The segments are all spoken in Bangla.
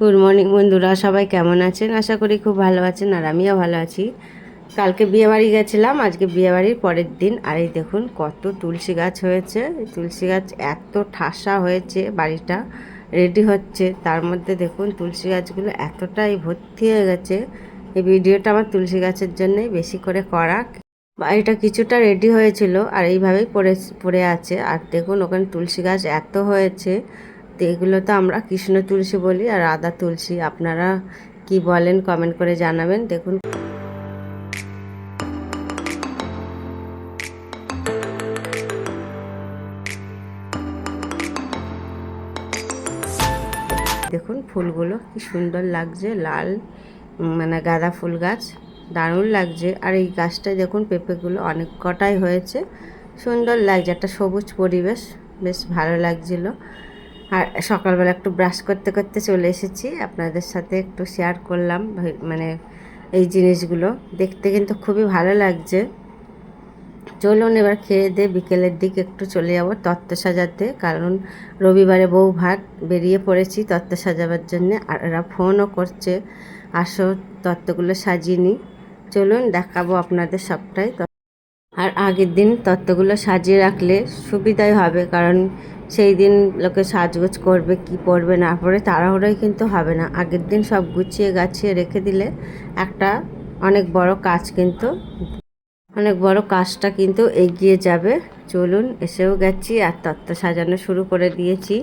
গুড মর্নিং বন্ধুরা। সবাই কেমন আছেন? আশা করি খুব ভালো আছেন আর আমিও ভালো আছি। কালকে বিয়েবাড়ি গেছিলাম, আজকে বিয়েবাড়ির পরের দিন। আর এই দেখুন, কত তুলসী গাছ হয়েছে। তুলসী গাছ এত ঠাসা হয়েছে, বাড়িটা রেডি হচ্ছে। তার মধ্যে দেখুন, তুলসী গাছগুলো এতটাই ভর্তি হয়ে গেছে। এই ভিডিওটা আমার তুলসী গাছের জন্যই বেশি করে করা। বাড়িটা কিছুটা রেডি হয়েছিল আর এইভাবেই পড়ে পড়ে আছে। আর দেখুন, ওখানে তুলসী গাছ এত হয়েছে। তো এগুলো তো আমরা কৃষ্ণ তুলসী বলি আর আদা তুলসী। আপনারা কি বলেন কমেন্ট করে জানাবেন, দেখুন। দেখুন ফুলগুলো কি সুন্দর লাগছে, লাল মানে গাঁদা ফুল গাছ, দারুণ লাগছে। আর এই গাছটায় দেখুন পেঁপেগুলো অনেক কটাই হয়েছে, সুন্দর লাগছে, একটা সবুজ পরিবেশ, বেশ ভালো লাগছিল। আর সকালবেলা একটু ব্রাশ করতে করতে চলে এসেছি। আপনাদের সাথে একটু শেয়ার করলাম মানে এই জিনিসগুলো। দেখতে কিন্তু খুবই ভালো লাগছে। চলুন এবার খেয়ে দিয়ে বিকেলের দিকে একটু চলে যাব তত্ত্ব সাজাতে। কারণ রবিবারে বউ ভাত, বেরিয়ে পড়েছি তত্ত্ব সাজাবার জন্য। আর এরা ফোনও করছে। আসো, তত্ত্বগুলো সাজিয়ে নিই। চলুন দেখাবো আপনাদের সবটাই। আগের দিন তত্ত্বগুলো সাজিয়ে রাখলে সুবিধাই হবে, কারণ সেই দিন লোকে সাজগোজ করবে, কি পরবে না পরে তাড়াহুড়োই কিন্তু হবে না। আগের দিন সব গুছিয়ে গাছিয়ে রেখে দিলে একটা অনেক বড় কাজ কিন্তু, অনেক বড় কাজটা কিন্তু এগিয়ে যাবে। চলুন, এসেও গেছি আর তত্ত্ব সাজানো শুরু করে দিয়েছি।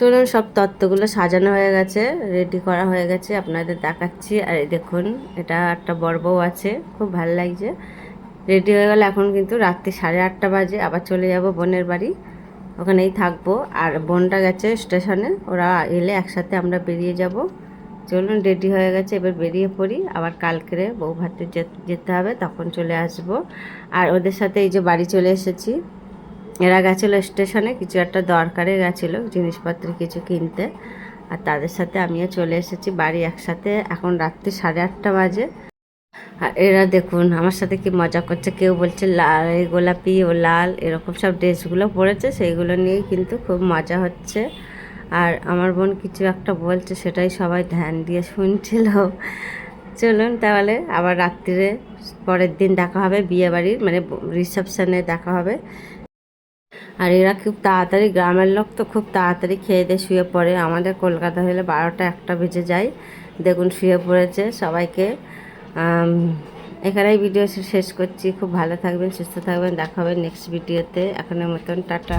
শুনুন সব তত্ত্বগুলো সাজানো হয়ে গেছে রেডি করা হয়ে গেছে, আপনাদের দেখাচ্ছি। আর এই দেখুন, এটা একটা বড় বউ আছে, খুব ভালো লাগছে। রেডি হয়ে গেলে, এখন কিন্তু রাত্রি সাড়ে আটটা বাজে, আবার চলে যাব বোনের বাড়ি। ওখানেই থাকব। আর বোনটা গেছে স্টেশনে, ওরা এলে একসাথে আমরা বেরিয়ে যাব। চলুন রেডি হয়ে গেছে, এবার বেরিয়ে পড়ি। আবার কালকেরে বউ ভাতে যেতে হবে, তখন চলে আসব। আর ওদের সাথে এই যে বাড়ি চলে এসেছি। এরা গেছিল স্টেশনে, কিছু একটা দরকারে গেছিল, জিনিসপত্র কিছু কিনতে। আর তাদের সাথে আমিও চলে এসেছি বাড়ি একসাথে, এখন রাত্রি সাড়ে আটটা বাজে। আর এরা দেখুন, আমার সাথে কি মজা করছে, কেউ বলছে লাল, এই গোলাপি, ও লাল, এরকম সব ড্রেসগুলো পরেছে, সেইগুলো নিয়েই কিন্তু খুব মজা হচ্ছে। আর আমার বোন কিছু একটা বলছে, সেটাই সবাই ধ্যান দিয়ে শুনছিল। চলুন তাহলে, আবার রাত্রিরে পরের দিন দেখা হবে বিয়ে বাড়ির মানে রিসেপশনে দেখা হবে। আর এরা খুব তাড়াতাড়ি গ্রামের লোক তো খুব তাড়াতাড়ি খেয়ে দিয়ে শুয়ে পড়ে। আমাদের কলকাতা হলে বারোটা একটা বেজে যায়। দেখুন, শুয়ে পড়েছে সবাইকে। এখানেই ভিডিও শেষ করছি। খুব ভালো থাকবেন, সুস্থ থাকবেন। দেখা হবে নেক্সট ভিডিওতে এখনের মতন, টাটা।